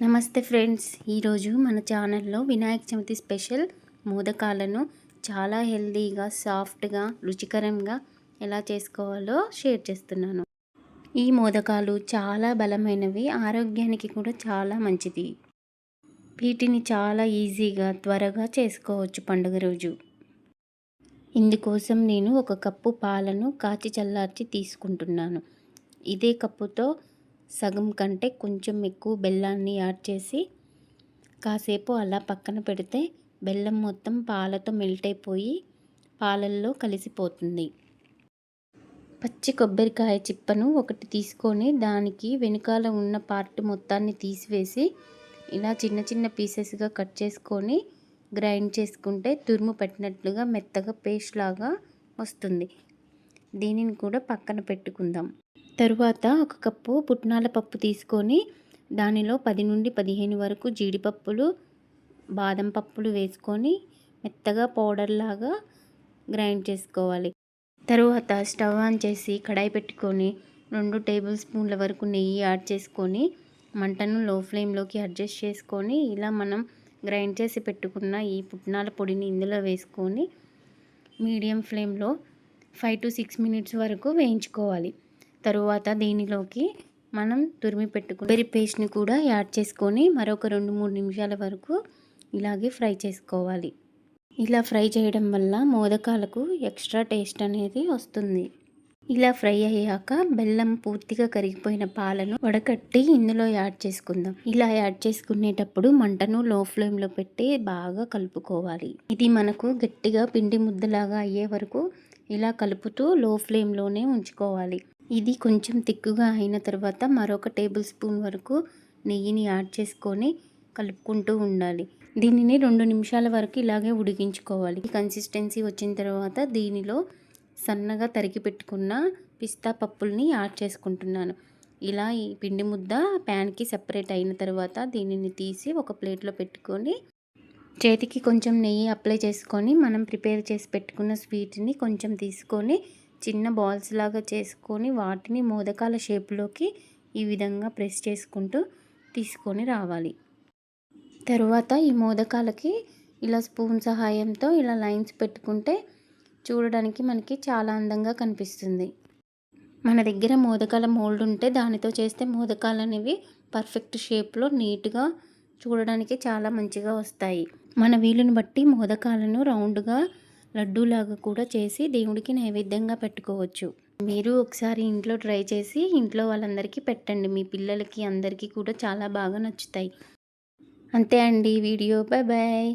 నమస్తే ఫ్రెండ్స్. ఈరోజు మన ఛానల్లో వినాయక చవితి స్పెషల్ మోదకాలను చాలా హెల్తీగా సాఫ్ట్గా రుచికరంగా ఎలా చేసుకోవాలో షేర్ చేస్తున్నాను. ఈ మోదకాలు చాలా బలమైనవి ఆరోగ్యానికి కూడా చాలా మంచిది. వీటిని చాలా ఈజీగా త్వరగా చేసుకోవచ్చు పండుగ రోజు. ఇందుకోసం నేను ఒక కప్పు పాలను కాచి చల్లార్చి తీసుకుంటున్నాను. ఇదే కప్పుతో సగం కంటే కొంచెం ఎక్కువ బెల్లాన్ని యాడ్ చేసి కాసేపు అలా పక్కన పెడితే బెల్లం మొత్తం పాలతో మెల్ట్ అయిపోయి పాలల్లో కలిసిపోతుంది. పచ్చి కొబ్బరికాయ చిప్పను ఒకటి తీసుకొని దానికి వెనుకాల ఉన్న పార్ట్ మొత్తాన్ని తీసివేసి ఇలా చిన్న చిన్న పీసెస్గా కట్ చేసుకొని గ్రైండ్ చేసుకుంటే తురుము పెట్టినట్లుగా మెత్తగా పేస్ట్ లాగా వస్తుంది. దీనిని కూడా పక్కన పెట్టుకుందాం. తరువాత ఒక కప్పు పుట్నాల పప్పు తీసుకొని దానిలో పది నుండి పదిహేను వరకు జీడిపప్పులు బాదం పప్పులు వేసుకొని మెత్తగా పౌడర్ లాగా గ్రైండ్ చేసుకోవాలి. తరువాత స్టవ్ ఆన్ చేసి కడాయి పెట్టుకొని రెండు టేబుల్ స్పూన్ల వరకు నెయ్యి యాడ్ చేసుకొని మంటను లో ఫ్లేమ్లోకి అడ్జస్ట్ చేసుకొని ఇలా మనం గ్రైండ్ చేసి పెట్టుకున్న ఈ పుట్నాల పొడిని ఇందులో వేసుకొని మీడియం ఫ్లేమ్లో ఫైవ్ టు సిక్స్ మినిట్స్ వరకు వేయించుకోవాలి. తరువాత దీనిలోకి మనం తురిమి పెట్టుకుని కొబ్బరి పేస్ట్ని కూడా యాడ్ చేసుకొని మరొక రెండు మూడు నిమిషాల వరకు ఇలాగే ఫ్రై చేసుకోవాలి. ఇలా ఫ్రై చేయడం వల్ల మోదకాలకు ఎక్స్ట్రా టేస్ట్ అనేది వస్తుంది. ఇలా ఫ్రై అయ్యాక బెల్లం పూర్తిగా కరిగిపోయిన పాలను వడకట్టి ఇందులో యాడ్ చేసుకుందాం. ఇలా యాడ్ చేసుకునేటప్పుడు మంటను లో ఫ్లేమ్లో పెట్టి బాగా కలుపుకోవాలి. ఇది మనకు గట్టిగా పిండి ముద్దలాగా అయ్యే వరకు ఇలా కలుపుతూ లో ఫ్లేమ్లోనే ఉంచుకోవాలి. ఇది కొంచెం తిక్కుగా అయిన తర్వాత మరొక టేబుల్ స్పూన్ వరకు నెయ్యిని యాడ్ చేసుకొని కలుపుకుంటూ ఉండాలి. దీనిని రెండు నిమిషాల వరకు ఇలాగే ఉడికించుకోవాలి. కన్సిస్టెన్సీ వచ్చిన తర్వాత దీనిలో సన్నగా తరిగి పెట్టుకున్న పిస్తా పప్పుల్ని యాడ్ చేసుకుంటున్నాను. ఇలా ఈ పిండి ముద్ద ప్యాన్కి సపరేట్ అయిన తర్వాత దీనిని తీసి ఒక ప్లేట్లో పెట్టుకొని చేతికి కొంచెం నెయ్యి అప్లై చేసుకొని మనం ప్రిపేర్ చేసి పెట్టుకున్న స్వీట్ని కొంచెం తీసుకొని చిన్న బాల్స్ లాగా చేసుకొని వాటిని మోదకాల షేప్లోకి ఈ విధంగా ప్రెస్ చేసుకుంటూ తీసుకొని రావాలి. తరువాత ఈ మోదకాలకి ఇలా స్పూన్ సహాయంతో ఇలా లైన్స్ పెట్టుకుంటే చూడడానికి మనకి చాలా అందంగా కనిపిస్తుంది. మన దగ్గర మోదకాల మోల్డ్ ఉంటే దానితో చేస్తే మోదకాలు అనేవి పర్ఫెక్ట్ షేప్లో నీట్గా చూడడానికి చాలా మంచిగా వస్తాయి. మన వీలుని బట్టి మోదకాలను రౌండ్గా లడ్డూలాగా కూడా చేసి దేవుడికి నైవేద్యంగా పెట్టుకోవచ్చు. మీరు ఒకసారి ఇంట్లో ట్రై చేసి ఇంట్లో వాళ్ళందరికీ పెట్టండి. మీ పిల్లలకి అందరికీ కూడా చాలా బాగా నచ్చుతాయి. అంతే అండి వీడియో. Bye bye